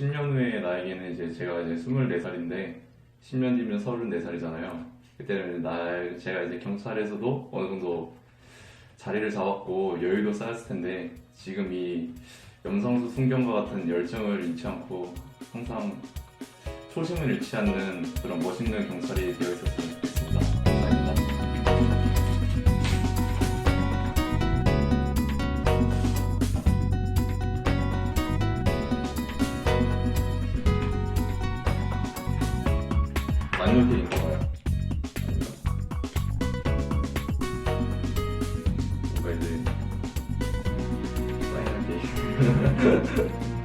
10년 후에 나에게는 이제 제가 이제 24살인데 10년 뒤면 34살이잖아요. 그때는 나 제가 이제 경찰에서도 어느 정도 자리를 잡았고 여유도 쌓였을 텐데 지금 이 염성수 순경과 같은 열정을 잃지 않고 항상 초심을 잃지 않는 그런 멋있는 경찰이 되어. 감사합니다. 만년필인? 아닌가? 뭔가 이제 파이널 게임